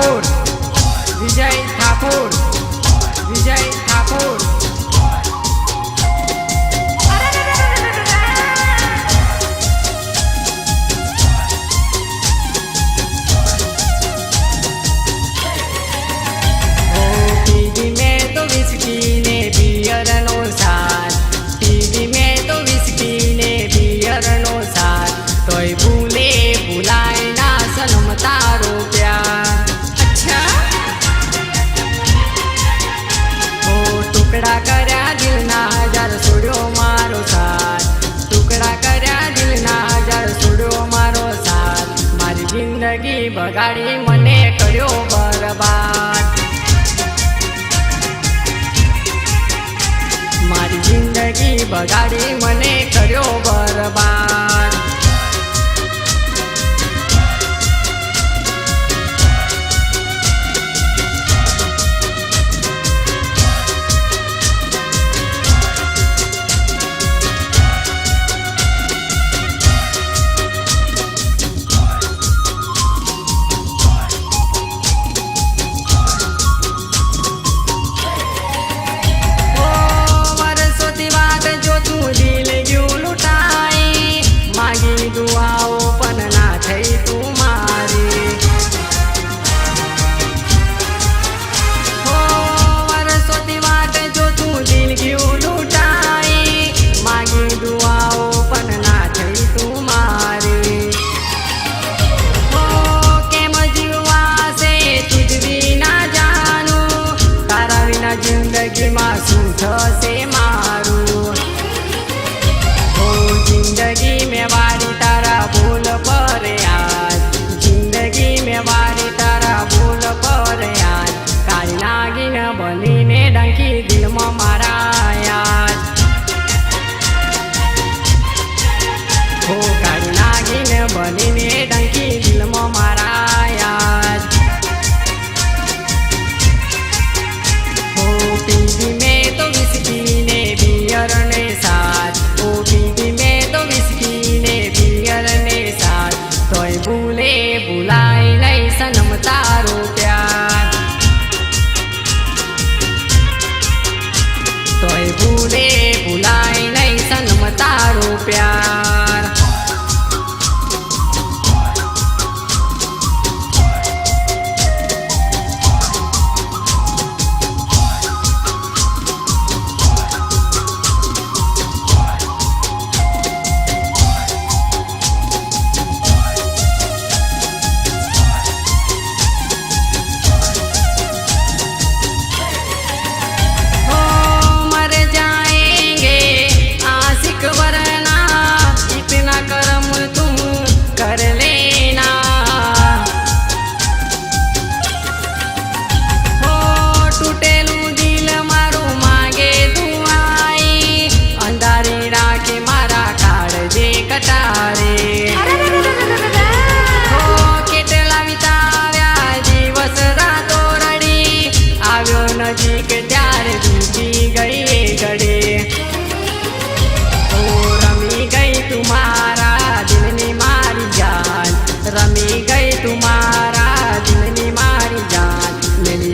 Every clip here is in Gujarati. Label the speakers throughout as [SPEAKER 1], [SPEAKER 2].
[SPEAKER 1] ઠાકોર વિજય ઠાકોર વળગાડી મને કર્યો બરબાદ. મારી જિંદગી બગાડી મને કર્યો બરબાદ. wow. fooling.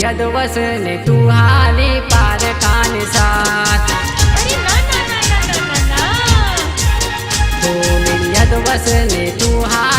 [SPEAKER 1] કદવસ ને તું હાલી પાર કાન સાથ. તું યદવસ તું હાલી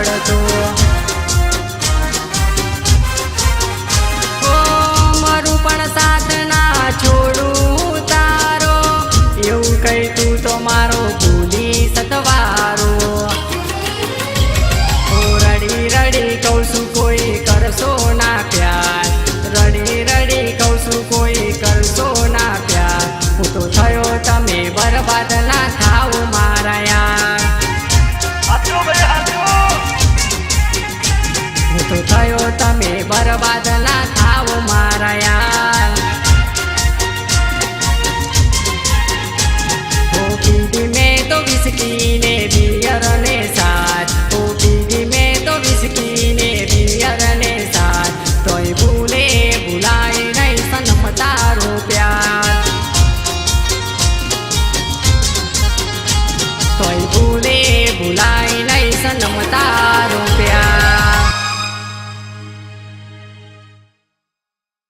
[SPEAKER 1] பாடதோ skin